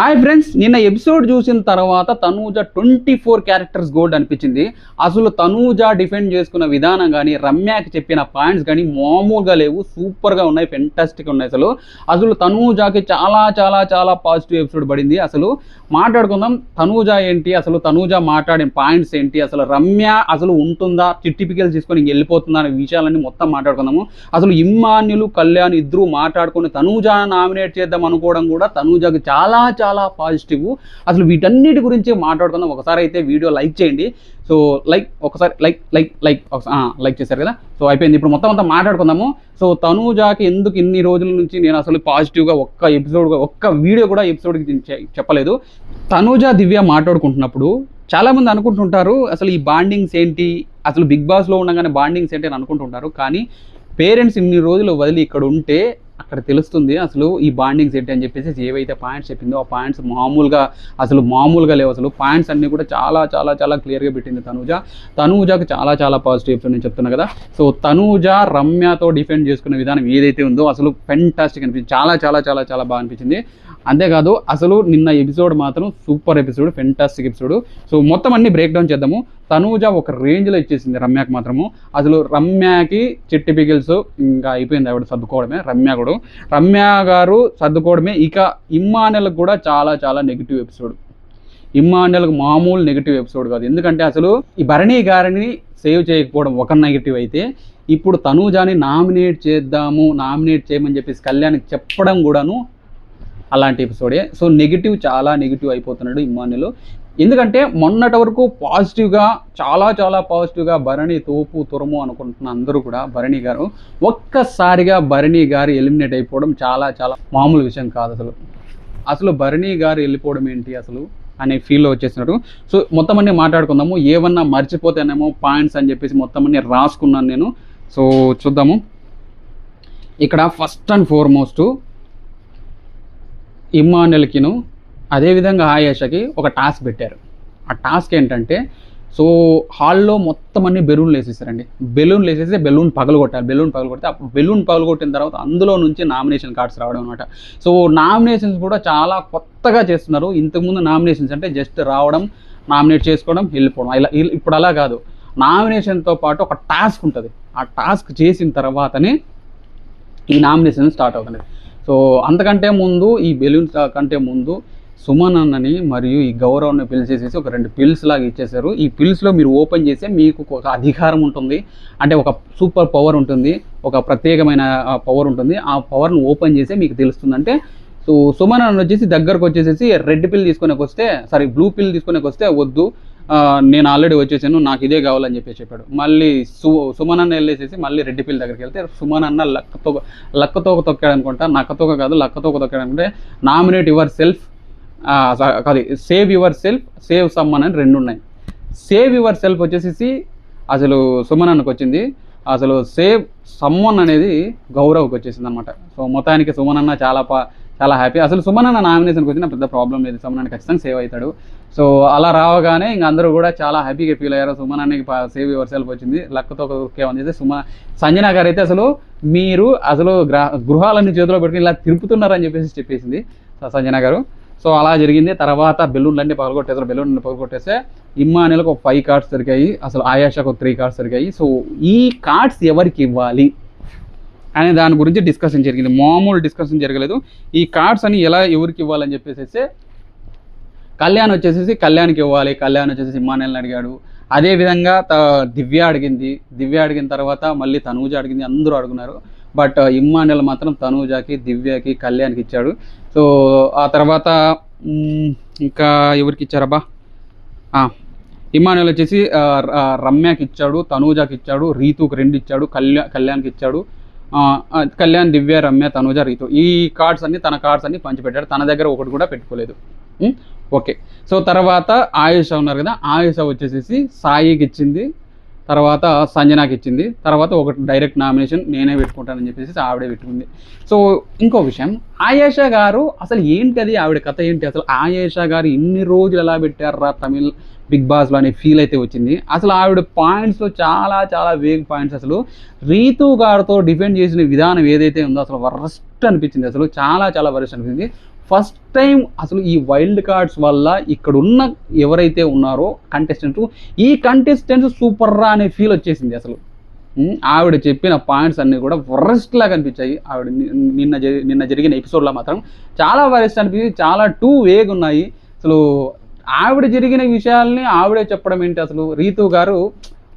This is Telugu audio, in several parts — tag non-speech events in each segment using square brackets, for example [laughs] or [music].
హాయ్ ఫ్రెండ్స్ నిన్న ఎపిసోడ్ చూసిన తర్వాత Tanuja twenty four characters gold అనిపించింది. అసలు తనూజ డిఫెండ్ చేసుకున్న విధానం కానీ రమ్యాకి చెప్పిన పాయింట్స్ కానీ మామూలుగా లేవు సూపర్గా ఉన్నాయి ఫెంటాస్టిక్గా ఉన్నాయి అసలు. అసలు తనూజాకి చాలా చాలా చాలా పాజిటివ్ ఎపిసోడ్ పడింది. అసలు మాట్లాడుకుందాం తనూజ ఏంటి అసలు తనూజ మాట్లాడిన పాయింట్స్ ఏంటి అసలు రమ్య అసలు ఉంటుందా చిట్టిపికలు తీసుకొని వెళ్ళిపోతుందా అనే విషయాలన్నీ మొత్తం మాట్లాడుకుందాము. అసలు ఇమ్మాన్యులు కళ్యాణ్ ఇద్దరు మాట్లాడుకుని తనూజ నామినేట్ చేద్దాం అనుకోవడం కూడా తనూజకి చాలా చాలా పాజిటివ్ అసలు వీటన్నిటి గురించి మాట్లాడుకుందాం. ఒకసారి అయితే వీడియో లైక్ చేయండి. సో లైక్ ఒకసారి లైక్ లైక్ లైక్ లైక్ చేశారు కదా? సో అయిపోయింది. ఇప్పుడు మొత్తం అంతా మాట్లాడుకుందాము. సో తనూజాకి ఎందుకు ఇన్ని రోజుల నుంచి నేను అసలు పాజిటివ్గా ఒక్క ఎపిసోడ్ ఒక్క వీడియో కూడా ఎపిసోడ్కి చెప్పలేదు. తనూజ దివ్య మాట్లాడుకుంటున్నప్పుడు చాలామంది అనుకుంటుంటారు అసలు ఈ బాండింగ్స్ ఏంటి? అసలు బిగ్ బాస్లో ఉండగానే బాండింగ్స్ ఏంటి అని అనుకుంటుంటారు. కానీ పేరెంట్స్ ఇన్ని రోజులు వదిలి ఇక్కడ ఉంటే అక్కడ తెలుస్తుంది అసలు ఈ బాండింగ్స్ ఏంటి అని చెప్పేసి ఏవైతే పాయింట్స్ చెప్పిందో ఆ పాయింట్స్ మామూలుగా అసలు మామూలుగా లేవు అసలు. పాయింట్స్ అన్నీ కూడా చాలా చాలా చాలా క్లియర్గా పెట్టింది తనూజ. తనూజకి చాలా చాలా పాజిటివ్స్ నేను చెప్తున్నా కదా. సో తనూజ రమ్యతో డిఫెండ్ చేసుకునే విధానం ఏదైతే ఉందో అసలు ఫెంటాస్టిక్ అనిపించింది. చాలా చాలా చాలా చాలా బాగా అనిపించింది. అంతేకాదు అసలు నిన్న ఎపిసోడ్ మాత్రం super episode fantastic episode so మొత్తం అన్ని బ్రేక్ డౌన్ చేద్దాము. తనూజ ఒక రేంజ్లో ఇచ్చేసింది రమ్యకి మాత్రము. అసలు రమ్యకి చిట్టి పిగిల్స్ ఇంకా అయిపోయింది ఆవిడ సర్దుకోవడమే రమ్య కూడా. రమ్య గారు సర్దుకోవడమే ఇక ఇమ్మానెలకు కూడా చాలా చాలా నెగిటివ్ ఎపిసోడ్. ఇమ్మాన్యుల్కి మామూలు నెగిటివ్ ఎపిసోడ్ కాదు. ఎందుకంటే అసలు ఈ భరణి గారిని సేవ్ చేయకపోవడం ఒక నెగిటివ్ అయితే ఇప్పుడు తనూజాని నామినేట్ చేద్దాము నామినేట్ చేయమని చెప్పేసి కళ్యాణ్కి చెప్పడం కూడాను అలాంటి ఎపిసోడే. సో నెగిటివ్ చాలా నెగిటివ్ అయిపోతున్నాడు ఇమ్మాన్యులు. ఎందుకంటే మొన్నటి వరకు పాజిటివ్గా చాలా చాలా పాజిటివ్గా భరణి తోపు తురము అనుకుంటున్న అందరూ కూడా భరణి గారు ఒక్కసారిగా భరణి గారు ఎలిమినేట్ అయిపోవడం చాలా చాలా మామూలు విషయం కాదు అసలు. అసలు భరణి గారు వెళ్ళిపోవడం ఏంటి అసలు అనే ఫీల్లో వచ్చేసినారు. సో మొత్తం అన్ని మాట్లాడుకుందాము. ఏమన్నా మర్చిపోతేనేమో పాయింట్స్ అని చెప్పేసి మొత్తం అన్ని రాసుకున్నాను నేను. సో చూద్దాము. ఇక్కడ ఫస్ట్ అండ్ ఫార్మోస్ట్ ఇమ్మానుయల్కిను అదేవిధంగా ఆయేషకి ఒక టాస్క్ పెట్టారు. ఆ టాస్క్ ఏంటంటే సో హాల్లో మొత్తం అన్ని బెలూన్లు వేసేసారండి. బెలూన్లు వేసేసి బెలూన్ పగలగొట్టాలి బెలూన్ పగలగొడితే ఆ బెలూన్ పగలగొట్టిన తర్వాత అందులో నుంచి నామినేషన్ కార్డ్స్ రావడం అనమాట సో నామినేషన్స్ కూడా చాలా కొత్తగా చేస్తున్నారు. ఇంతకుముందు నామినేషన్స్ అంటే జస్ట్ రావడం నామినేట్ చేసుకోవడం వెళ్ళిపోవడం. ఇలా ఇప్పుడు అలా కాదు. నామినేషన్తో పాటు ఒక టాస్క్ ఉంటుంది. ఆ టాస్క్ చేసిన తర్వాతనే ఈ నామినేషన్ స్టార్ట్ అవుతుంది సో అంతకంటే ముందు ఈ బెలూన్స్ కంటే ముందు సుమన్ అన్నని మరియు ఈ గౌరవ్ని పిలిచేసేసి ఒక రెండు పిల్స్ లాగా ఇచ్చేసారు ఈ పిల్స్లో మీరు ఓపెన్ చేస్తే మీకు ఒక అధికారం ఉంటుంది. అంటే ఒక సూపర్ పవర్ ఉంటుంది. ఒక ప్రత్యేకమైన పవర్ ఉంటుంది. ఆ పవర్ని ఓపెన్ చేస్తే మీకు తెలుస్తుంది అంటే సో సుమన్ అన్న వచ్చేసి దగ్గరకు వచ్చేసేసి రెడ్ పిల్ తీసుకునేకి వస్తే సారీ బ్లూ పిల్ తీసుకొని వస్తే వద్దు. నేను ఆల్రెడీ వచ్చేసాను. నాకు ఇదే కావాలని చెప్పి చెప్పాడు. మళ్ళీ సు సుమన్ అన్న వెళ్ళేసేసి మళ్ళీ రెడ్డి పిల్ దగ్గరికి వెళ్తే సుమన్ అన్న లక్కతో లక్కతోక తొక్కాడు అనుకుంటా. నక్కతోక కాదు లక్కతోక తొక్కాడు అనుకుంటే నామినేట్ యువర్ సెల్ఫ్ కాదు సేవ్ యువర్ సెల్ఫ్ సేవ్ సమ్మన్ అని రెండు ఉన్నాయి. సేవ్ యువర్ సెల్ఫ్ వచ్చేసి అసలు సుమన్ అన్నకు వచ్చింది. అసలు సేవ్ సమ్మన్ అనేది గౌరవ్కి వచ్చేసింది అనమాట సో మొత్తానికి సుమన్ అన్న చాలా పా చాలా హ్యాపీ అసలు సుమన్ అన్న నామినేషన్కి వచ్చిన పెద్ద ప్రాబ్లం లేదు. సుమన్ అన్న ఖచ్చితంగా సేవ్ అవుతాడు. సో అలా రావగానే ఇంక అందరూ కూడా చాలా హ్యాపీగా ఫీల్ అయ్యారు. సుమన్ అన్నకి సేవ్ యువర్ సెల్ఫ్ వచ్చింది. లక్కతో ఓకే అని చెప్పి సుమన్ సంజన గారు అయితే అసలు మీరు అసలు గ్రహ గృహాలన్నీ చేతిలో పెట్టుకుని ఇలా తిరుపుతున్నారని చెప్పేసి చెప్పేసింది. సంజన గారు. సో అలా జరిగింది. తర్వాత బెలూన్లన్నీ పగలగొట్టేసారు బెలూన్ పగలగొట్టేస్తే ఇమ్మానులకు ఒక ఫైవ్ కార్డ్స్ దొరికాయి. అసలు ఆయాషకు ఒక త్రీ కార్డ్స్ దొరికాయి. సో ఈ కార్డ్స్ ఎవరికి ఇవ్వాలి అనే దాని గురించి డిస్కషన్ జరిగింది. మామూలు డిస్కషన్ జరగలేదు. ఈ కార్డ్స్ అని ఎలా ఎవరికి ఇవ్వాలని చెప్పేసి కళ్యాణ్ వచ్చేసేసి కళ్యాణ్కి ఇవ్వాలి. కళ్యాణ్ వచ్చేసి ఇమ్మానుయల్ని అడిగాడు. అదేవిధంగా త దివ్య అడిగింది. దివ్య అడిగిన తర్వాత మళ్ళీ తనూజ అడిగింది. అందరూ అడుగున్నారు. బట్ ఇమ్మానుయల్ మాత్రం తనూజాకి దివ్యకి కళ్యాణ్కి ఇచ్చాడు. సో ఆ తర్వాత ఇంకా ఎవరికి ఇచ్చారబ్బా ఆ, ఇమానుయల్ వచ్చేసి ఆ, రమ్యకి ఇచ్చాడు తనూజాకి ఇచ్చాడు రీతుకి రెండు ఇచ్చాడు కళ్యాణ్ కళ్యాణ్కి ఇచ్చాడు. కళ్యాణ్ దివ్య రమ్య తనూజ రీతు. ఈ కార్డ్స్ అన్ని తన కార్డ్స్ అన్ని పంచిపెట్టాడు. తన దగ్గర ఒకటి కూడా పెట్టుకోలేదు. ఓకే. సో తర్వాత ఆయుష ఉన్నారు కదా ఆయుష వచ్చేసేసి సాయికి ఇచ్చింది. తర్వాత సంజనాకి ఇచ్చింది. తర్వాత ఒకటి డైరెక్ట్ నామినేషన్ నేనే పెట్టుకుంటానని చెప్పేసి ఆవిడే పెట్టుకుంది. సో ఇంకో విషయం. ఆయేషా గారు అసలు ఏంటి అది ఆవిడ కథ ఏంటి? అసలు ఆయేషా గారు ఇన్ని రోజులు ఎలా పెట్టారా తమిళ్ బిగ్ బాస్లో అనే ఫీల్ అయితే వచ్చింది. అసలు ఆవిడ పాయింట్స్లో చాలా చాలా వేగ్ పాయింట్స్ అసలు. రీతు గారితో డిఫెండ్ చేసిన విధానం ఏదైతే ఉందో అసలు వరస్ట్ అనిపించింది. అసలు చాలా చాలా వరస్ట్ అనిపించింది. ఫస్ట్ టైం అసలు ఈ వైల్డ్ కార్డ్స్ వల్ల ఇక్కడ ఉన్న ఎవరైతే ఉన్నారో కంటెస్టెంట్స్ ఈ కంటెస్టెంట్స్ సూపర్ రా అనే ఫీల్ వచ్చేసింది అసలు. ఆవిడ చెప్పిన పాయింట్స్ అన్నీ కూడా వరస్ట్ కనిపించాయి. అనిపించాయి ఆవిడ నిన్న నిన్న జరిగిన ఎపిసోడ్లో మాత్రం చాలా వరస్ట్ అనిపించింది. చాలా టూ వేగ్ ఉన్నాయి. అసలు ఆవిడ జరిగిన విషయాల్ని ఆవిడే చెప్పడం ఏంటి అసలు? రీతు గారు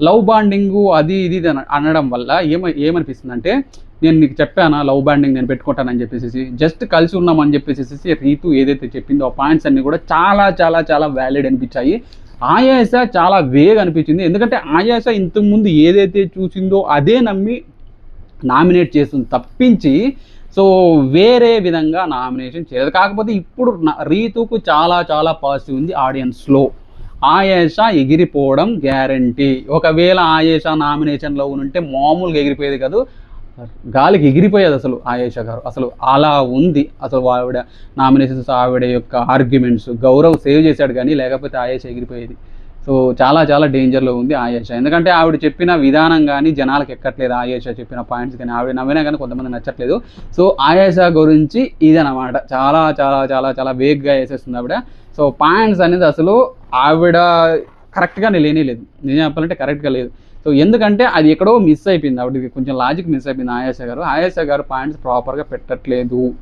లవ్ బాండింగ్ అది ఇది ఇది అనడం వల్ల ఏమ ఏమనిపిస్తుంది అంటే నేను నీకు చెప్పానా లవ్ బ్యాండింగ్ నేను పెట్టుకుంటానని చెప్పేసి జస్ట్ కలిసి ఉన్నామని చెప్పేసి రీతు ఏదైతే చెప్పిందో ఆ పాయింట్స్ అన్నీ కూడా చాలా చాలా చాలా వ్యాలిడ్ అనిపించాయి. ఆయాస చాలా వేగ్ అనిపించింది. ఎందుకంటే ఆయాస ఇంతకుముందు ఏదైతే చూసిందో అదే నమ్మి నామినేట్ చేస్తుంది తప్పించి సో వేరే విధంగా నామినేషన్ చేయలేదు. కాకపోతే ఇప్పుడు నా- రీతుకు చాలా చాలా పాజిటివ్ ఉంది ఆడియన్స్లో ఆయేష ఎగిరిపోవడం గ్యారంటీ ఒకవేళ ఆయేష నామినేషన్లో ఉంటే మామూలుగా ఎగిరిపోయేది కాదు. గాలికి ఎగిరిపోయేది అసలు ఆయేష గారు. అసలు అలా ఉంది. అసలు ఆవిడ నామినేషన్స్ ఆవిడ యొక్క ఆర్గ్యుమెంట్స్ గౌరవ్ సేవ్ చేశాడు కానీ లేకపోతే ఆయేష ఎగిరిపోయేది. సో చాలా చాలా డేంజర్లో ఉంది ఆయేష ఎందుకంటే ఆవిడ చెప్పిన విధానం కానీ జనాలకు ఎక్కట్లేదు. ఆయేష చెప్పిన పాయింట్స్ కానీ ఆవిడ నవ్వినా కానీ కొంతమంది నచ్చట్లేదు. సో ఆయేష గురించి ఇదనమాట చాలా చాలా చాలా చాలా వేగ్గా వేసేస్తుంది ఆవిడ. సో పాయింట్స్ అనేది అసలు ఆవిడ కరెక్ట్గా లేనే లేదు నేను చెప్పాలంటే కరెక్ట్గా లేదు. సో ఎందుకంటే అది ఎక్కడో మిస్ అయిపోయింది. ఆవిడకి కొంచెం లాజిక్ మిస్ అయిపోయింది ఆయాస గారు. ఆయాస గారు పాయింట్స్ ప్రాపర్గా పెట్టట్లేదు.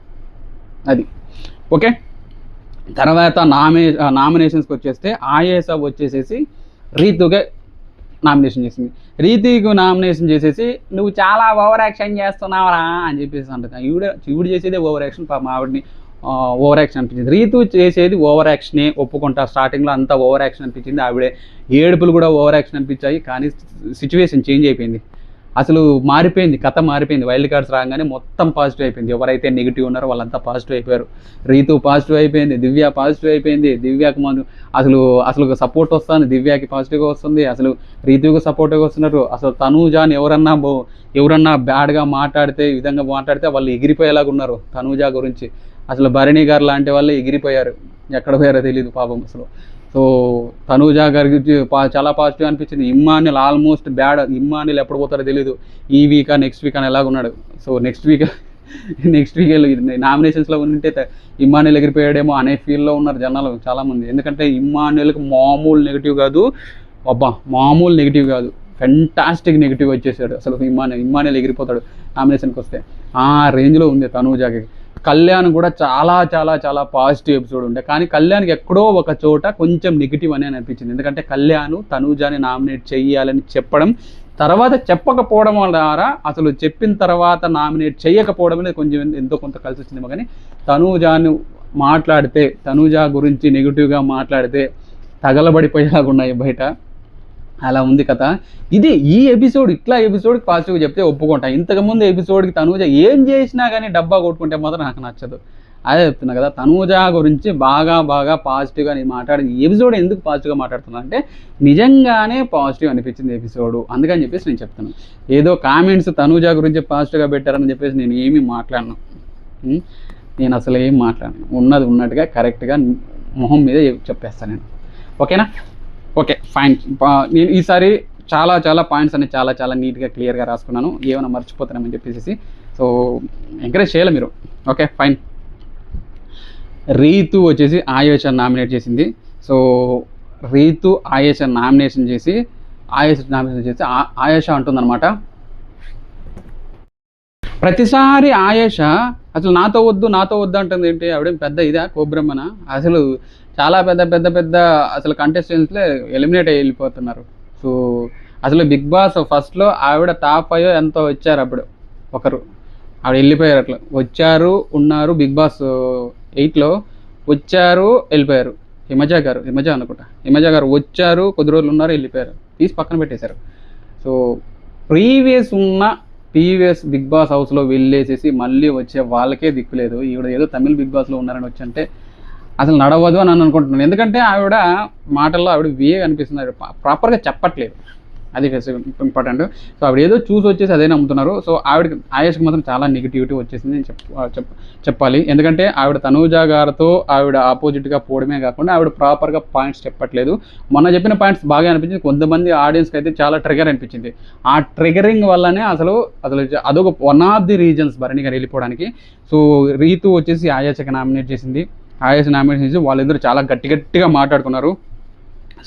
అది. ఓకే? తర్వాత నామినే నామినేషన్స్కి వచ్చేస్తే ఆయేస వచ్చేసేసి రీతుగా నామినేషన్ చేసింది. రీతికు నామినేషన్ చేసేసి నువ్వు చాలా ఓవర్ యాక్షన్ చేస్తున్నావురా అని చెప్పేసి అంటుంది. ఈవిడ ఈవిడ చేసేదే ఓవర్ యాక్షన్ పాపం ఆవిడని ఓవర్ యాక్షన్ అనిపించింది. రీతు చేసేది ఓవర్ యాక్షనే ఒప్పుకుంటా. స్టార్టింగ్లో అంతా ఓవర్ యాక్షన్ అనిపించింది. ఆవిడే ఏడుపులు కూడా ఓవర్ యాక్షన్ అనిపించాయి. కానీ సిచ్యువేషన్ చేంజ్ అయిపోయింది. అసలు మారిపోయింది. కథ మారిపోయింది. వైల్డ్ కార్డ్స్ రాగానే మొత్తం పాజిటివ్ అయిపోయింది. ఎవరైతే నెగిటివ్ ఉన్నారో వాళ్ళంతా పాజిటివ్ అయిపోయారు. రీతు పాజిటివ్ అయిపోయింది. దివ్య పాజిటివ్ అయిపోయింది. దివ్యకు మన అసలు అసలు సపోర్ట్ వస్తుంది. దివ్యకి పాజిటివ్గా వస్తుంది. అసలు రీతుకు సపోర్ట్గా వస్తున్నారు. అసలు తనూజాని ఎవరన్నా ఎవరన్నా బ్యాడ్గా మాట్లాడితే ఈ విధంగా మాట్లాడితే వాళ్ళు ఎగిరిపోయేలాగా ఉన్నారు తనూజా గురించి. అసలు భరణి గారు లాంటి వాళ్ళు ఎగిరిపోయారు. ఎక్కడ పోయారో తెలియదు పాపం అసలు. సో తనూజా గారికి పా- చాలా పాజిటివ్ అనిపించింది. ఇమ్మానిల్ ఆల్మోస్ట్ బ్యాడ్ ఇమ్మానిల్ ఎప్పుడు పోతారో తెలియదు ఈ వీక్ నెక్స్ట్ వీక్ అని ఎలాగున్నాడు so next week next week నామినేషన్స్లో ఉంటే త- ఇమ్మానుయల్ ఎగిరిపోయాడేమో అనే ఫీల్లో ఉన్నారు జనాలు చాలామంది ఎందుకంటే ఇమ్మానుయల్కి మామూలు నెగిటివ్ కాదు. అబ్బా మామూలు నెగిటివ్ కాదు. ఫెంటాస్టిక్ నెగిటివ్ వచ్చేసాడు అసలు ఇమ్మాను ఇమ్మానుయల్ ఎగిరిపోతాడు. నామినేషన్కి వస్తే. ఆ రేంజ్లో ఉంది తనూజాకి కళ్యాణ్ కూడా చాలా చాలా చాలా పాజిటివ్ ఎపిసోడ్ ఉండే. కానీ కళ్యాణ్కి ఎక్కడో ఒక చోట కొంచెం నెగిటివ్ అని అనిపించింది. ఎందుకంటే కళ్యాణ్ తనూజాని నామినేట్ చేయాలని చెప్పడం తర్వాత చెప్పకపోవడం ద్వారా అసలు చెప్పిన తర్వాత నామినేట్ చేయకపోవడం అనేది కొంచెం ఎంతో కొంత కలిసి వచ్చింది కానీ తనూజాను మాట్లాడితే తనూజ గురించి నెగిటివ్గా మాట్లాడితే తగలబడిపోయేలాగా ఉన్నాయి బయట. అలా ఉంది కథ. ఇది ఈ ఎపిసోడ్ ఇట్లా ఎపిసోడ్కి పాజిటివ్గా చెప్తే ఒప్పుకుంటా. ఇంతకుముందు ఎపిసోడ్కి తనూజ ఏం చేసినా కానీ డబ్బా కొట్టుకుంటే మాత్రం నాకు నచ్చదు. అదే చెప్తున్నా కదా తనూజ గురించి బాగా బాగా పాజిటివ్గా నేను మాట్లాడింది ఈ ఎపిసోడ్ ఎందుకు పాజిటివ్గా మాట్లాడుతున్నా అంటే నిజంగానే పాజిటివ్ అనిపించింది ఎపిసోడ్ అందుకని చెప్పేసి నేను చెప్తాను ఏదో కామెంట్స్ తనూజ గురించి పాజిటివ్గా పెట్టారని చెప్పేసి నేను ఏమీ మాట్లాడను. నేను అసలు ఏం మాట్లాడను. ఉన్నది ఉన్నట్టుగా కరెక్ట్గా మొహం మీద చెప్పేస్తాను నేను. ఓకేనా? ఓకే ఫైన్ నేను ఈసారి చాలా చాలా పాయింట్స్ అనేది చాలా చాలా నీట్గా క్లియర్గా రాసుకున్నాను. ఏమైనా మర్చిపోతున్నామని చెప్పేసి సో ఎంకరేజ్ చేయాలి మీరు? ఓకే ఫైన్ రీతు వచ్చేసి ఆయేష నామినేట్ చేసింది. సో రీతు ఆయేష నామినేషన్ చేసి ఆయేష నామినేషన్ చేసి ఆ- ఆయేష అంటుందన్నమాట. ప్రతిసారి ఆయేష అసలు నాతో వద్దు నాతో వద్దు అంటుంది ఏంటి? ఆవిడేం పెద్ద ఇదా కోబ్రహ్మన? అసలు చాలా పెద్ద పెద్ద పెద్ద అసలు కంటెస్టెంట్స్లే ఎలిమినేట్ అయ్యి వెళ్ళిపోతున్నారు. సో అసలు బిగ్ బాస్ ఫస్ట్లో ఆవిడ టాప్ అయ్యో ఎంతో వచ్చారు అప్పుడు. ఒకరు. ఆవిడ వెళ్ళిపోయారు అట్లా. వచ్చారు ఉన్నారు బిగ్ బాస్ ఎయిట్లో వచ్చారు వెళ్ళిపోయారు. హిమజ గారు హిమజ అనుకుంటా. హిమజ గారు వచ్చారు కొద్ది రోజులు ఉన్నారు వెళ్ళిపోయారు. తీసి పక్కన పెట్టేశారు. సో ప్రీవియస్ ఉన్న ప్రీవియస్ బిగ్ బాస్ హౌస్లో వెళ్ళేసేసి మళ్ళీ వచ్చే వాళ్ళకే దిక్కులేదు ఈవిడ ఏదో తమిళ్ బిగ్ బాస్లో ఉన్నారని వచ్చంటే అసలు నడవదు అని నేను అనుకుంటున్నాను ఎందుకంటే ఆవిడ మాటల్లో ఆవిడ వే అనిపిస్తుంది. ఆవిడ ప్రాపర్గా చెప్పట్లేదు. అది ఇంపార్టెంట్ సో ఆవిడ ఏదో చూసి వచ్చేసి అదే నమ్ముతున్నారు. సో ఆవిడకి ఆయేష్కి మాత్రం చాలా నెగిటివిటీ వచ్చేసింది నేను చెప్ప చెప్పాలి. ఎందుకంటే ఆవిడ తనూజ గారితో ఆవిడ ఆపోజిట్గా పోవడమే కాకుండా ఆవిడ ప్రాపర్గా పాయింట్స్ చెప్పట్లేదు. మొన్న చెప్పిన పాయింట్స్ బాగా అనిపించింది. కొంతమంది ఆడియన్స్కి అయితే చాలా ట్రిగర్ అనిపించింది. ఆ ట్రిగరింగ్ వల్లనే అసలు అసలు అదొక one of the reasons Bharani గారు వెళ్ళిపోవడానికి. సో రీతు వచ్చేసి ఆయాచకి నామినేట్ చేసింది. ఆయాస్ నామినేట్ చేసి వాళ్ళిద్దరు చాలా గట్టి గట్టిగా మాట్లాడుకున్నారు.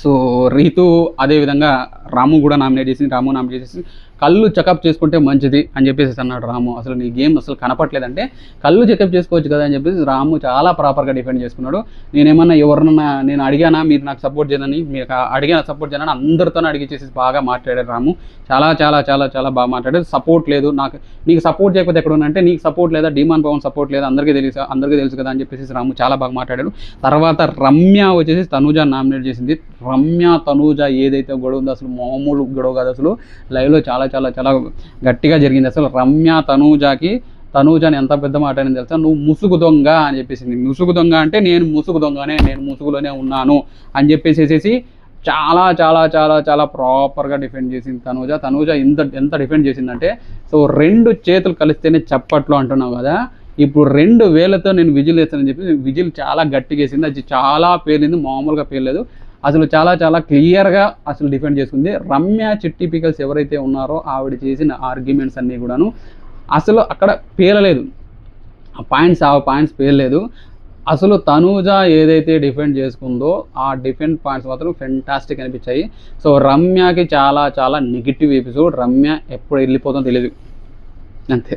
సో రీతు అదేవిధంగా రాము కూడా నామినేట్ చేసింది రాము నామినేట్ చేసి కళ్ళు చెకప్ చేసుకుంటే మంచిది అని చెప్పేసి అన్నాడు రాము. అసలు నీ గేమ్ అసలు కనపట్లేదంటే కళ్ళు చెకప్ చేసుకోవచ్చు కదా అని చెప్పేసి రాము చాలా ప్రాపర్గా డిఫెండ్ చేసుకున్నాడు. నేనేమన్నా ఎవరినన్నా నేను అడిగానా? మీరు నాకు సపోర్ట్ చేయనని మీరు అడిగిన? సపోర్ట్ చేయనని అందరితో అడిగి బాగా మాట్లాడాడు రాము. చాలా చాలా చాలా చాలా బాగా మాట్లాడాడు. సపోర్ట్ లేదు. నాకు నీకు సపోర్ట్ చేయకపోతే ఎక్కడ ఉందంటే అంటే నీకు సపోర్ట్ లేదా? డిమాండ్ పవన్ సపోర్ట్ లేదా? అందరికీ తెలుసు అందరికీ తెలుసు కదా అని చెప్పేసి రాము చాలా బాగా మాట్లాడాడు. తర్వాత రమ్య వచ్చేసి తనూజ నామినేట్ చేసింది. రమ్య తనూజ ఏదైతే గొడవ ఉందో అసలు మామూలు గొడవ కాదు అసలు. లైవ్లో చాలా చాలా చాలా గట్టిగా జరిగింది. అసలు రమ్య తనూజాకి తనూజాని ఎంత పెద్ద మాట అని తెలుసా? నువ్వు ముసుగు దొంగ అని చెప్పేసింది. ముసుగు దొంగ అంటే నేను ముసుగు దొంగనే నేను ముసుగులోనే ఉన్నాను అని చెప్పేసేసేసి చాలా చాలా చాలా చాలా ప్రాపర్గా డిఫెండ్ చేసింది తనూజ. తనూజ ఎంత ఎంత డిఫెండ్ చేసిందంటే సో రెండు చేతులు కలిస్తేనే చప్పట్లు అంటున్నావు కదా? ఇప్పుడు రెండు వేలతో నేను విజిల్ వేస్తానని చెప్పి విజిల్ చాలా గట్టిగా వేసింది. అది చాలా పేలింది మామూలుగా పేర్లేదు అసలు చాలా చాలా క్లియర్గా అసలు డిఫెండ్ చేసుకుంది. రమ్య చిట్టి పికల్స్ ఎవరైతే ఉన్నారో ఆవిడ చేసిన ఆర్గ్యుమెంట్స్ అన్నీ కూడాను అసలు అక్కడ పేలలేదు. ఆ పాయింట్స్ ఆ పాయింట్స్ పేర్లేదు అసలు తనూజ ఏదైతే డిఫెండ్ చేసుకుందో ఆ డిఫెండ్ పాయింట్స్ మాత్రం ఫెంటాస్టిక్ అనిపించాయి. సో రమ్యకి చాలా చాలా నెగిటివ్ ఎపిసోడ్ రమ్య ఎప్పుడు వెళ్ళిపోతుందో తెలియదు అంతే.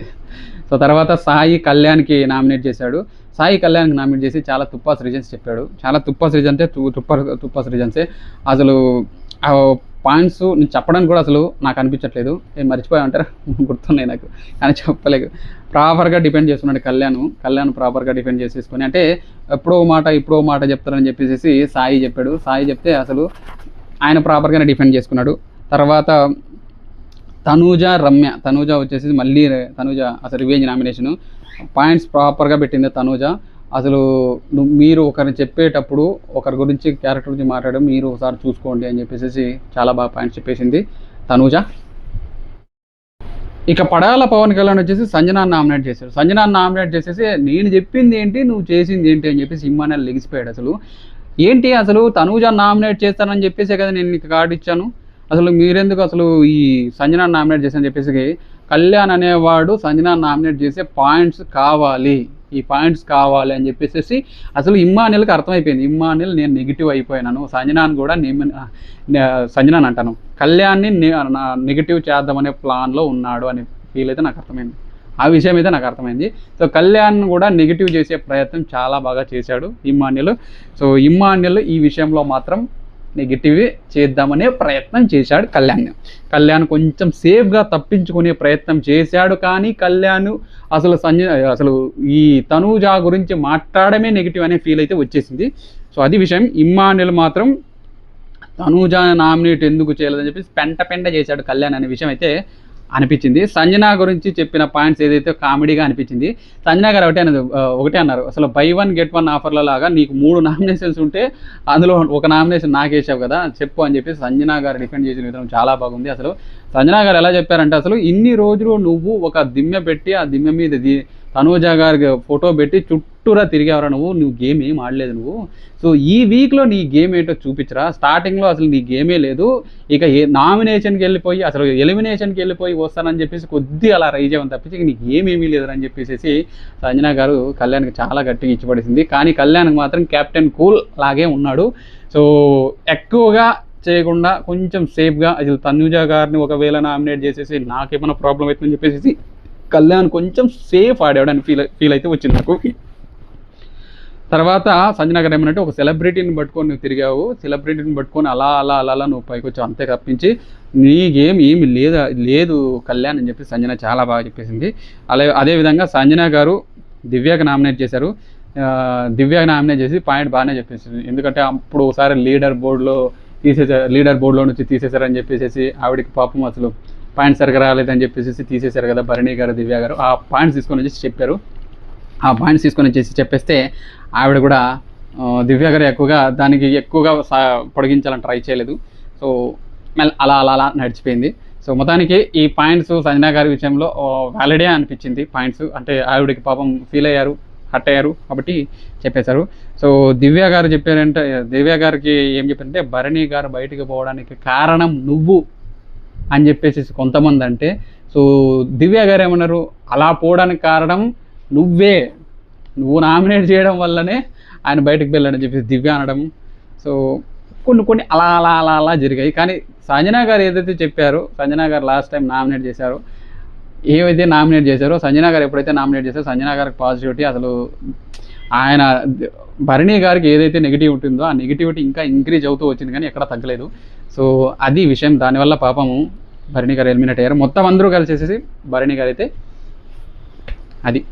సో తర్వాత సాయి కళ్యాణ్కి నామినేట్ చేశాడు. సాయి కళ్యాణ్కి నామినేట్ చేసి చాలా తుప్పాస్ రీజన్స్ చెప్పాడు. చాలా తుప్పాస్ రీజన్ అంటే తు- తుప్ప తుప్పాస్ రీజన్సే. అసలు ఆ పాయింట్స్ నేను చెప్పడానికి కూడా అసలు నాకు అనిపించట్లేదు. నేను మర్చిపోయా అంటారా? [laughs] గుర్తున్నాయి నాకు. కానీ చెప్పలేదు. ప్రాపర్గా డిపెండ్ చేసుకున్నాడు కళ్యాణ్. కళ్యాణ్ ప్రాపర్గా డిపెండ్ చేసేసుకొని అంటే ఎప్పుడో మాట ఇప్పుడో మాట చెప్తారని చెప్పేసి సాయి చెప్పాడు. సాయి చెప్తే అసలు ఆయన ప్రాపర్గానే డిఫెండ్ చేసుకున్నాడు. తర్వాత తనూజ రమ్య. తనూజ వచ్చేసి మళ్ళీ తనూజ అసలు రివేంజ్ నామినేషన్ పాయింట్స్ ప్రాపర్గా పెట్టింది తనూజ. అసలు నువ్వు మీరు ఒకరిని చెప్పేటప్పుడు ఒకరి గురించి క్యారెక్టర్ గురించి మాట్లాడడం మీరు ఒకసారి చూసుకోండి అని చెప్పేసి చాలా బాగా పాయింట్స్ చెప్పేసింది తనూజ. ఇక పడాల పవన్ కళ్యాణ్ వచ్చేసి సంజనాన్ని నామినేట్ చేశాడు. సంజనాన్ని నామినేట్ చేసేసి నేను చెప్పింది ఏంటి నువ్వు చేసింది ఏంటి అని చెప్పేసి ఇమ్మానాలు లెగిసిపోయాడు అసలు. ఏంటి అసలు తనూజ నామినేట్ చేస్తానని చెప్పేసే కదా నేను నీకు కార్డు ఇచ్చాను. అసలు మీరెందుకు అసలు ఈ సంజన నామినేట్ చేశాను చెప్పేసి కళ్యాణ్ అనేవాడు సంజన నామినేట్ చేసే పాయింట్స్ కావాలి. ఈ పాయింట్స్ కావాలి అని చెప్పేసి అసలు ఇమ్మానిల్కి అర్థమైపోయింది. ఇమ్మానిల్ నేను నెగిటివ్ అయిపోయినాను సంజనాన్ కూడా నిమ్- సంజనాన్ అంటాను. కళ్యాణ్ని నా నెగిటివ్ చేద్దామనే ప్లాన్లో ఉన్నాడు అని ఫీల్ అయితే నాకు అర్థమైంది. ఆ విషయం అయితే నాకు అర్థమైంది. సో కళ్యాణ్ కూడా నెగిటివ్ చేసే ప్రయత్నం చాలా బాగా చేశాడు ఇమ్మాన్యులు. సో ఇమ్మాన్యులు ఈ విషయంలో మాత్రం నెగిటివ్ చేద్దామనే ప్రయత్నం చేశాడు కళ్యాణ్. కళ్యాణ్ కొంచెం సేఫ్గా తప్పించుకునే ప్రయత్నం చేశాడు కానీ కళ్యాణ్ అసలు సంజ అసలు ఈ తనూజా గురించి మాట్లాడమే నెగిటివ్ అనే ఫీల్ అయితే వచ్చేసింది. సో అది విషయం. ఇమ్మానుల్ మాత్రం తనూజా నామినేట్ ఎందుకు చేయలేదని చెప్పేసి పెంట పెంట చేశాడు కళ్యాణ్ అనే విషయం అయితే అనిపించింది. సంజన గురించి చెప్పిన పాయింట్స్ ఏదైతే కామెడీగా అనిపించింది సంజన గారు ఒకటే అన్నది ఒకటే అన్నారు. అసలు బై వన్ గెట్ వన్ ఆఫర్ల లాగా నీకు మూడు నామినేషన్స్ ఉంటే అందులో ఒక నామినేషన్ నాకేసావు కదా చెప్పు అని చెప్పి సంజన గారు డిఫెండ్ చేసిన విధానం చాలా బాగుంది. అసలు సంజన గారు ఎలా చెప్పారంటే అసలు ఇన్ని రోజులు నువ్వు ఒక దిమ్మె పెట్టి ఆ దిమ్మె మీద ది- తనూజ గారికి ఫోటో పెట్టి చుట్టూరా తిరిగేవరా నువ్వు? నువ్వు గేమ్ ఏం ఆడలేదు నువ్వు. సో ఈ వీక్లో నీ గేమ్ ఏంటో చూపించరా? స్టార్టింగ్లో అసలు నీ గేమే లేదు. ఇక ఏ నామినేషన్కి వెళ్ళిపోయి అసలు ఎలిమినేషన్కి వెళ్ళిపోయి వస్తానని చెప్పేసి కొద్ది అలా రైజ్ అవ్వని తప్పించి నీకు ఏమేమీ లేదని చెప్పేసి సంజన గారు కళ్యాణ్కి చాలా గట్టిగా ఇచ్చిపడేసింది. కానీ కళ్యాణ్కి మాత్రం కెప్టెన్ కూల్ లాగే ఉన్నాడు. సో ఎక్కువగా చేయకుండా కొంచెం సేఫ్గా అసలు తనుజ గారిని ఒకవేళ నామినేట్ చేసేసి నాకేమైనా ప్రాబ్లం అవుతుందని చెప్పేసి కళ్యాణ్ కొంచెం సేఫ్ ఆడాడు అని ఫీల్ ఫీల్ అయితే వచ్చింది నాకు. తర్వాత సంజన గారు ఏమంటే ఒక సెలబ్రిటీని పట్టుకొని నువ్వు తిరిగావు. సెలబ్రిటీని పట్టుకొని అలా అలా అలా అలా నువ్వు పైకి వచ్చావు. అంతే తప్పించి నీ గేమ్ ఏమి లేదా లేదు కళ్యాణ్ అని చెప్పి సంజన చాలా బాగా చెప్పేసింది. అలా అదేవిధంగా సంజన గారు దివ్యకు నామినేట్ చేశారు. దివ్య నామినేట్ చేసి పాయింట్ బాగానే చెప్పేసింది. ఎందుకంటే అప్పుడు ఒకసారి లీడర్ బోర్డులో తీసేసారు లీడర్ బోర్డులో నుంచి తీసేశారని చెప్పేసి ఆవిడకి పాపం అసలు పాయింట్ సరిగ్గా రాలేదని చెప్పేసి తీసేశారు కదా భరణి గారు దివ్య గారు. ఆ పాయింట్స్ తీసుకొని వచ్చేసి చెప్పారు. ఆ పాయింట్స్ తీసుకొని వచ్చేసి చెప్పేస్తే ఆవిడ కూడా దివ్య గారు ఎక్కువగా దానికి ఎక్కువగా సా పొడిగించాలని ట్రై చేయలేదు. సో అలా అలా అలా నడిచిపోయింది. సో మొత్తానికి ఈ పాయింట్స్ సంజనా గారి విషయంలో వ్యాలిడే అనిపించింది పాయింట్స్? అంటే ఆవిడకి పాపం ఫీల్ అయ్యారు హట్ అయ్యారు కాబట్టి చెప్పేశారు. సో దివ్య గారు చెప్పారంటే దివ్య గారికి ఏం చెప్పారంటే భరణి గారు బయటికి పోవడానికి కారణం నువ్వు. అని చెప్పేసి కొంతమంది అంటే సో దివ్య గారు ఏమన్నారు? అలా పోవడానికి కారణం నువ్వే. నువ్వు నామినేట్ చేయడం వల్లనే ఆయన బయటకు వెళ్ళాడని చెప్పేసి దివ్య అనడం. సో కొన్ని కొన్ని అలా అలా అలా అలా జరిగాయి. కానీ సంజనా గారు ఏదైతే చెప్పారో సంజనా గారు లాస్ట్ టైం నామినేట్ చేశారో ఏవైతే నామినేట్ చేశారో సంజనా గారు ఎప్పుడైతే నామినేట్ చేశారో సంజనా గారికి పాజిటివిటీ అసలు ఆయన భరణి గారికి ఏదైతే నెగిటివ్ ఉంటుందో ఆ నెగిటివిటీ ఇంకా ఇంక్రీజ్ అవుతూ వచ్చింది కానీ ఎక్కడ తగ్గలేదు. సో అది విషయం. దానివల్ల పాపము భరణి గారు ఎలిమినేట్ అయ్యారు. మొత్తం అందరూ కలిసేసి భరణి గారు అయితే అది.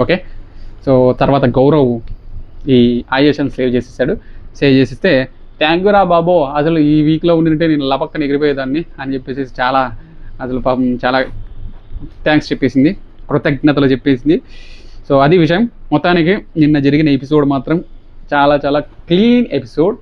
ఓకే? సో తర్వాత గౌరవ్ ఈ ఐఎస్ఎన్ సేవ్ చేసేసాడు. సేవ్ చేసిస్తే థ్యాంక్ రా బాబో అసలు ఈ వీక్లో ఉండింటే నేను లపక్కన ఎగిరిపోయేదాన్ని అని చెప్పేసి చాలా అసలు పాపం చాలా థ్యాంక్స్ చెప్పేసింది. కృతజ్ఞతలు చెప్పేసింది. సో అది విషయం. మొత్తానికి నిన్న జరిగిన ఎపిసోడ్ మాత్రం చాలా చాలా క్లీన్ ఎపిసోడ్.